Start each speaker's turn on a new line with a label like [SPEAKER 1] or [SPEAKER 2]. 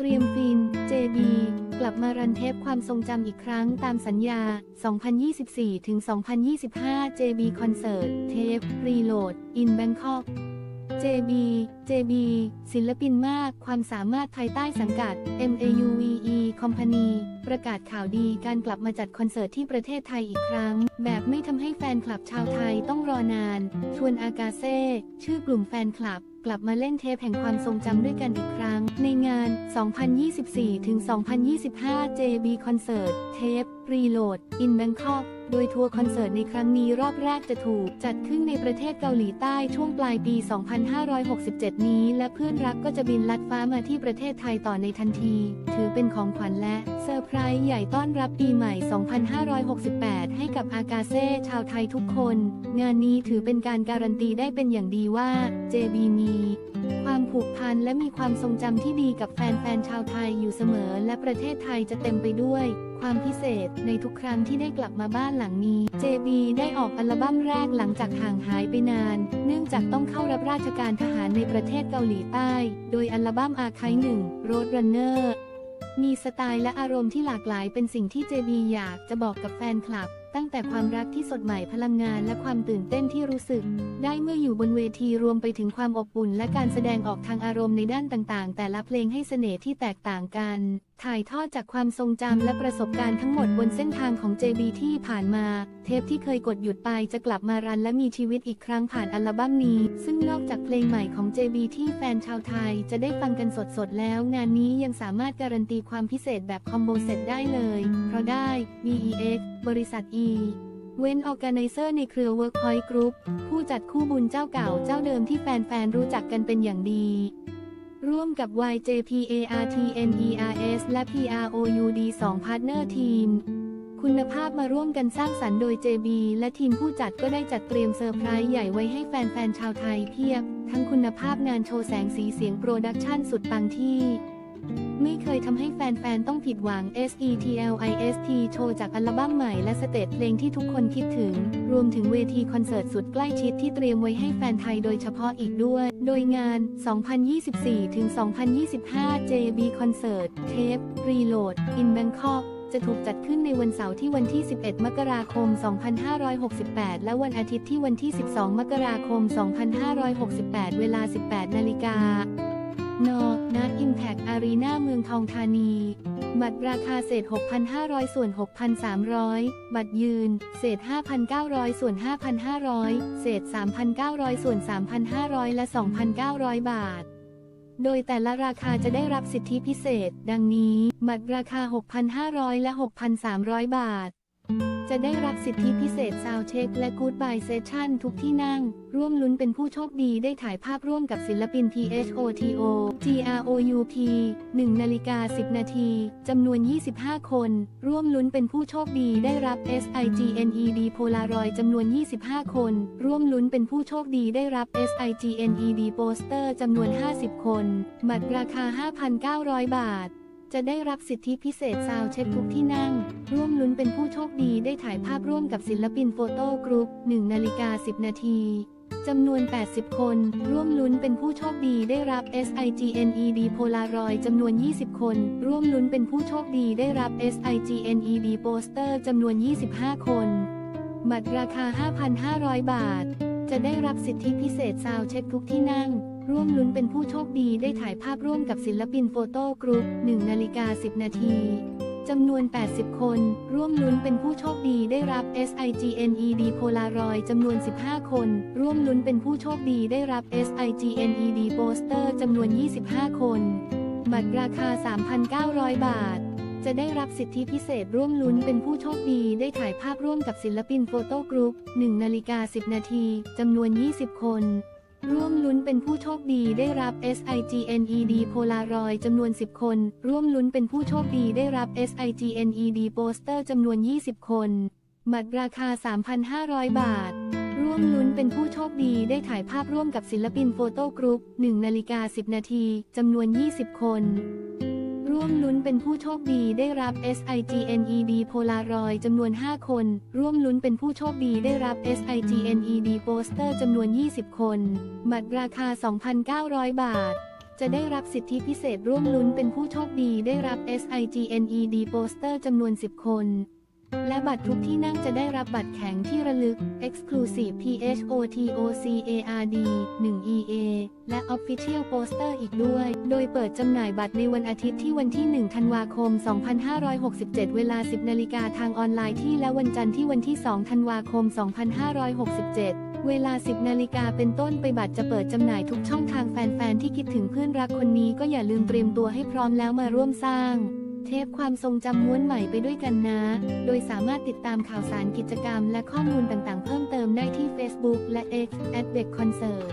[SPEAKER 1] เตรียมฟิน JB กลับมารันเทปความทรงจำอีกครั้งตามสัญญา 2024 ถึง 2025 JB Concert Tape Reload in Bangkok JB JB ศิลปินมากความสามารถภายใต้สังกัด MAUVE Company ประกาศข่าวดีการกลับมาจัดคอนเสิร์ตที่ประเทศไทยอีกครั้ง แบบไม่ทำให้แฟนคลับชาวไทยต้องรอนาน ชวนอากาเซ่ชื่อกลุ่มแฟนคลับกลับมาเล่นเทปแห่งความทรงจำด้วยกันอีกครั้ง ในงาน 2024 ถึง 2025 JB Concert Tape Reload in Bangkok โดยทัวร์คอนเสิร์ตในครั้งนี้รอบแรกจะถูก จัดขึ้นในประเทศเกาหลีใต้ช่วงปลายปี 2567 นี้ และเพื่อนรักก็จะบินลัดฟ้ามาที่ประเทศไทยต่อในทันที ถือเป็นของขวัญและเซอร์ไพรส์ใหญ่ต้อนรับปีใหม่ 2568 ให้กับอากาเซ่ชาวไทยทุกคน งานนี้ถือเป็นการการันตีได้เป็นอย่างดีว่า JB มี ความผูกพันและมีความทรงจำที่ดีกับแฟนๆชาวไทยอยู่เสมอ และประเทศไทยจะเต็มไปด้วย ความพิเศษในทุกครั้งที่ได้กลับมาบ้านหลังนี้ JB ได้ออกอัลบั้มแรกหลังจากห่างหายไปนาน เนื่องจากต้องเข้ารับราชการทหารในประเทศเกาหลีใต้ โดยอัลบั้มอาคายหนึ่ง Road Runner มีสไตล์และอารมณ์ที่หลากหลายเป็นสิ่งที่ JB อยากจะบอกกับแฟนคลับ ตั้งแต่ความรักที่สดใหม่พลังงานและความตื่นเต้นที่รู้สึก ได้เมื่ออยู่บนเวทีรวมไปถึงความอบอุ่นและการแสดงออกทางอารมณ์ในด้านต่างๆ แต่ละเพลงให้เสน่ห์ที่แตกต่างกัน ถ่ายทอดจากความทรงจำและประสบการณ์ทั้งหมดบนเส้นทางของ JB ที่ผ่านมา เทปที่เคยกดหยุดไปจะกลับมารันและมีชีวิตอีกครั้งผ่านอัลบั้มนี้ ซึ่งนอกจากเพลงใหม่ของ JB ที่แฟนชาวไทยจะได้ฟังกันสดๆแล้ว งานนี้ยังสามารถการันตีความพิเศษแบบคอมโบเซตได้เลย เพราะได้ VEX บริษัท E เว้นออ g a แก z e r ในเครือ Workpoint Group ผู้จัดคู่บุญเจ้าเก่าเจ้าเดิมที่แฟนๆรู้จักกันเป็นอย่างดี ร่วมกับ YJPARTNERS และ PROUD 2 Partner Team คุณภาพมาร่วมกันสร้างสรรค์โดย JB และทีมผู้จัดก็ได้จัดเตรียมเซอร์ไพรส์ใหญ่ไว้ให้แฟนๆชาวไทยเพียบ ทั้งคุณภาพงานโชว์แสงสีเสียงโปรดักชันสุดปังที่ ไม่เคยทำให้แฟนๆ ต้องผิดหวัง SETLIST โชว์จากอัลบั้มใหม่และสเตจเพลงที่ทุกคนคิดถึง รวมถึงเวทีคอนเสิร์ตสุดใกล้ชิดที่เตรียมไว้ให้แฟนไทยโดยเฉพาะอีกด้วย โดยงาน 2024ถึง2025 JB Concert Tape Reload in Bangkok จะถูกจัดขึ้นในวันเสาร์ที่วันที่ 11 มกราคม 2568 และวันอาทิตย์ที่วันที่ 12 มกราคม 2568 เวลา 18 นาฬิกา นอณอิมแพกอารีนาเมืองทองธานี บัตรราคาเศษ 6,500 ส่วน 6,300 บัตรยืน เศษ 5,900 ส่วน 5,500 เศษ 3,900 ส่วน 3,500 และ 2,900 บาทโดยแต่ละราคาจะได้รับสิทธิพิเศษ ดังนี้ บัตรราคา 6,500 และ 6,300 บาท จะได้รับสิทธิพิเศษซาวเช็ค และกู๊ดบายเซสชั่นทุกที่นั่ง ร่วมลุ้นเป็นผู้โชคดีได้ถ่ายภาพร่วมกับศิลปิน THOTO GROUP 1 นาฬิกา 10 นาที จำนวน 25 คน ร่วมลุ้นเป็นผู้โชคดีได้รับ SIGNED Polaroid จำนวน 25 คน ร่วมลุ้นเป็นผู้โชคดีได้รับ SIGNED Poster จำนวน 50 คนบัตรราคา 5,900 บาท จะได้รับสิทธิพิเศษซาวเช็คทุกที่นั่ง ร่วมลุ้นเป็นผู้โชคดีได้ถ่ายภาพร่วมกับศิลปินโฟโต้กรุ๊ป1นาฬิกา10 นาทีจำนวน 80 คน ร่วมลุ้นเป็นผู้โชคดีได้รับ SIGNED Polaroid จำนวน 20 คน ร่วมลุ้นเป็นผู้โชคดีได้รับ SIGNED Poster จำนวน 25 คนบัตรราคา 5,500 บาท จะได้รับสิทธิพิเศษซาวเช็คทุกที่นั่ง ร่วมลุ้นเป็นผู้โชคดีได้ถ่ายภาพร่วมกับศิลปินโฟโต้กรุ๊ป1นาฬิกา10 นาทีจำนวน 80 คน ร่วมลุ้นเป็นผู้โชคดีได้รับ SIGNED Polaroid จำนวน 15 คน ร่วมลุ้นเป็นผู้โชคดีได้รับ SIGNED Poster จำนวน 25 คน บัตรราคา 3,900 บาท จะได้รับสิทธิพิเศษร่วมลุ้นเป็นผู้โชคดีได้ถ่ายภาพร่วมกับศิลปินโฟโต้กรุ๊ป1นาฬิกา10 นาทีจำนวน 20 คน ร่วมลุ้นเป็นผู้โชคดีได้รับ SIGNED Polaroid จำนวน 10 คน ร่วมลุ้นเป็นผู้โชคดีได้รับ SIGNED Poster จำนวน 20 คนบัตรราคา 3,500 บาท ร่วมลุ้นเป็นผู้โชคดีได้ถ่ายภาพร่วมกับศิลปินโฟโต้กรุ๊ป1นาฬิกา10 นาทีจำนวน 20 คน ร่วมลุ้นเป็นผู้โชคดีได้รับ SIGNED Polaroid จำนวน 5 คน ร่วมลุ้นเป็นผู้โชคดีได้รับ SIGNED Poster จำนวน 20 คน บัตรราคา 2,900 บาท จะได้รับสิทธิพิเศษร่วมลุ้นเป็นผู้โชคดีได้รับ SIGNED Poster จำนวน 10 คน และบัตรทุกที่นั่งจะได้รับบัตรแข็งที่ระลึก Exclusive PHOTOCARD 1 EA และ Official Poster อีกด้วย โดยเปิดจำหน่ายบัตรในวันอาทิตย์ที่วันที่ 1 ธันวาคม 2567 เวลา 10 นาฬิกาทางออนไลน์ที่และวันจันทร์ที่วันที่ 2 ธันวาคม 2567เวลา 10 นาฬิกาเป็นต้นไปบัตรจะเปิดจำหน่ายทุกช่องทางแฟนๆ ที่คิดถึงเพื่อนรักคนนี้ก็อย่าลืมเตรียมตัวให้พร้อมแล้วมาร่วมสร้าง เทปความทรงจำม้วนใหม่ไปด้วยกันนะ โดยสามารถติดตามข่าวสารกิจกรรมและข้อมูลต่างๆ เพิ่มเติมได้ที่ Facebook และ X at b e c Concert